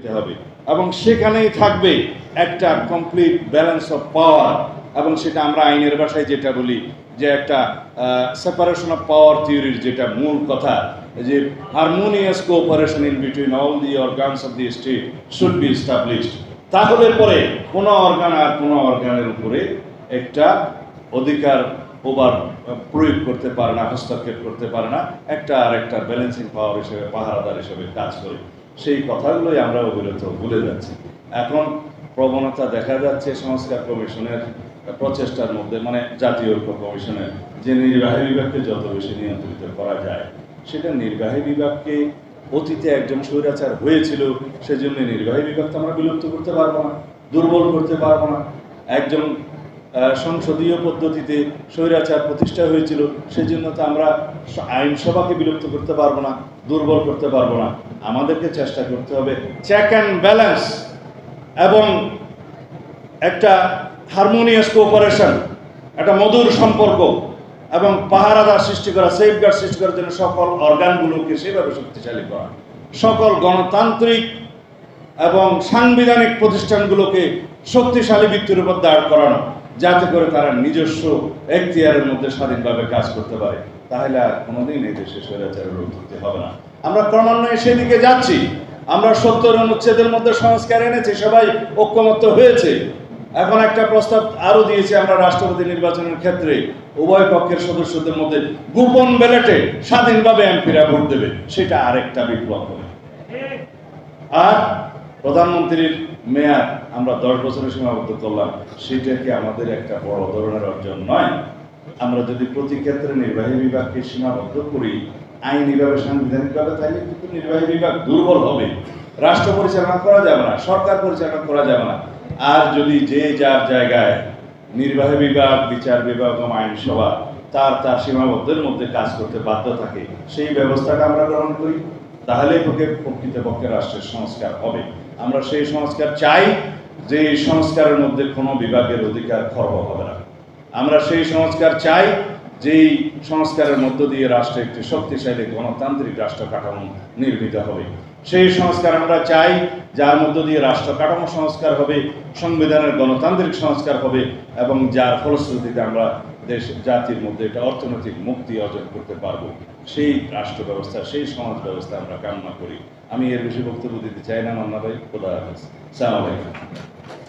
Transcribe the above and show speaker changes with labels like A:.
A: দিতে হবে। এবং সেখানেই থাকবে একটা কমপ্লিট ব্যালেন্স অফ পাওয়ার এবং সেটা আমরা আইনের ভাষায় যেটা বলি যে একটা সেপারেশন অফ পাওয়ার থিওরির যেটা মূল কথা, যে harmonious cooperation in between all the organs of the state should be established তাহলে পরে কোনো অর্গান আর কোনো অর্গানের উপরে একটা অধিকার ওভার প্রয়োগ করতে পারে না, হস্তক্ষেপ করতে পারে না। একটা আর একটা ব্যালেন্সিং পাওয়ার হিসেবে, পাহারাদার হিসেবে কাজ করে। সেই কথাগুলোই আমরা অবিরত ভুলে যাচ্ছি। এখন প্রবণতা দেখা যাচ্ছে সংস্কার কমিশনের প্রচেষ্টার মধ্যে মানে জাতীয় ঐক্য কমিশনের, যে নির্বাহী বিভাগকে যত বেশি নিয়ন্ত্রিত করা যায়, সেটা নির্বাহী বিভাগকে অতীতে একজন স্বৈরাচার হয়েছিল, সেজন্য নির্বাহী বিভাগকে আমরা বিলুপ্ত করতে পারব না, দুর্বল করতে পারব না। একজন সংসদীয় পদ্ধতিতে স্বৈরাচার প্রতিষ্ঠা হয়েছিল, সেজন্য তো আমরা আইনসভাকে বিলুপ্ত করতে পারব না, দুর্বল করতে পারব না। আমাদেরকে চেষ্টা করতে হবে চেক অ্যান্ড ব্যালেন্স এবং একটা হারমোনিয়াস কোঅপারেশন একটা মধুর সম্পর্ক এবং পাহারাদার সৃষ্টি করা সেফগার্ড সৃষ্টি করার জন্য সকল অর্গানগুলোকে সেভাবে শক্তিশালী করা। সকল গণতান্ত্রিক এবং সাংবিধানিক প্রতিষ্ঠানগুলোকে শক্তিশালী ভিত্তির উপর দাঁড় করানো। যাতে করে তারা নিজস্ব এখতিয়ারের মধ্যে স্বাধীনভাবে কাজ করতে পারে, তাহলে আর কোনোদিন এই দেশে স্বৈরাচারের ধরতে হবে না। আমরা ক্রমান্বয়ে সেদিকে যাচ্ছি। আমরা সত্তর অনুচ্ছেদের মধ্যে সংস্কার এনেছি, সবাই ঐক্যমত্য হয়েছে। এখন একটা প্রস্তাব আরও দিয়েছে আমরা রাষ্ট্রপতি নির্বাচনের ক্ষেত্রে, উভয় পক্ষের সদস্যদের মধ্যে গোপন ব্যালটে স্বাধীনভাবে এমপিরা ভোট দেবে, সেটা আরেকটা বিপ্লব হবে। আর প্রধানমন্ত্রীর মেয়াদ আমরা দশ বছরের সীমাবদ্ধ করলাম, সেটা কি আমাদের একটা বড় ধরনের অর্জন নয়? আমরা যদি প্রতি ক্ষেত্রে নির্বাহী বিভাগকে সীমাবদ্ধ করি আইনিভাবে সাংবিধানিকভাবে তাহলে কিন্তু নির্বাহী বিভাগ দুর্বল হবে। রাষ্ট্র পরিচালনা করা যাবে না, সরকার পরিচালনা করা যাবে না। আর যদি যে যার জায়গায় নির্বাহী বিভাগ, বিচার বিভাগ এবং আইনসভা তার তার সীমাবদ্ধের মধ্যে কাজ করতে বাধ্য থাকে, সেই ব্যবস্থাটা আমরা গ্রহণ করি। তাহলে পক্ষে প্রকৃতপক্ষে রাষ্ট্রের সংস্কার হবে। আমরা সেই সংস্কার চাই, যে এই সংস্কারের মধ্যে কোনো বিভাগের অধিকার খর্ব হবে না। আমরা সেই সংস্কার চাই যেই সংস্কারের মধ্য দিয়ে রাষ্ট্রে একটি শক্তিশালী গণতান্ত্রিক রাষ্ট্র কাঠামো নির্মিত হবে। সেই সংস্কার আমরা চাই, যার মধ্য দিয়ে রাষ্ট্র কাঠামো সংস্কার হবে, সংবিধানের গণতান্ত্রিক সংস্কার হবে, এবং যার ফলশ্রুতিতে আমরা দেশ, জাতির মধ্যে একটা অর্থনৈতিক মুক্তি অর্জন করতে পারব। সেই রাষ্ট্র ব্যবস্থা, সেই সমাজ ব্যবস্থা আমরা কামনা করি। আমি এর বেশি বক্তব্য দিতে চাই না, মান্না ভাই। খোদা হাফেজ।